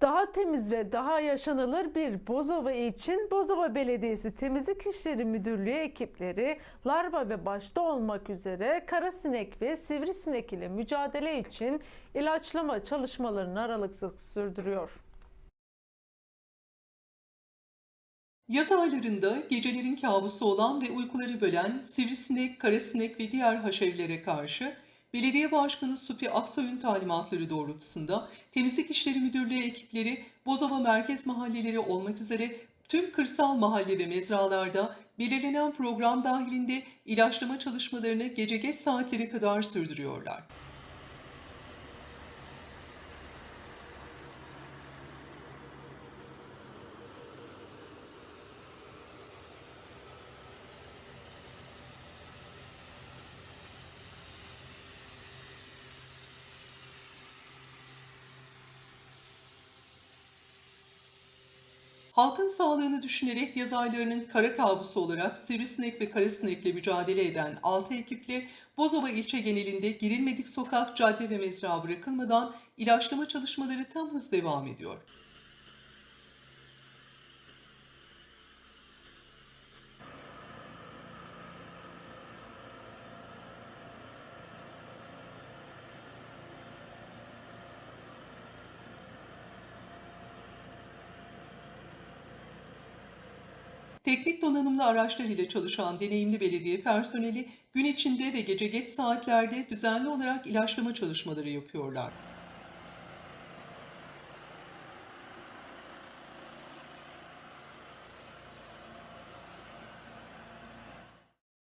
Daha temiz ve daha yaşanılır bir Bozova için Bozova Belediyesi Temizlik İşleri Müdürlüğü ekipleri larva ve başta olmak üzere karasinek ve sivrisinek ile mücadele için ilaçlama çalışmalarını aralıksız sürdürüyor. Yaz aylarında gecelerin kabusu olan ve uykuları bölen sivrisinek, karasinek ve diğer haşerilere karşı Belediye Başkanı Supi Aksoy'un talimatları doğrultusunda Temizlik İşleri Müdürlüğü ekipleri Bozova merkez mahalleleri olmak üzere tüm kırsal mahalle ve mezralarda belirlenen program dahilinde ilaçlama çalışmalarını gece geç saatlere kadar sürdürüyorlar. Halkın sağlığını düşünerek yaz aylarının kara kabusu olarak sivrisinek ve karasinekle mücadele eden 6 ekiple Bozova ilçe genelinde girilmedik sokak, cadde ve mezra bırakılmadan ilaçlama çalışmaları tam hız devam ediyor. Teknik donanımlı araçlar ile çalışan deneyimli belediye personeli gün içinde ve gece geç saatlerde düzenli olarak ilaçlama çalışmaları yapıyorlar.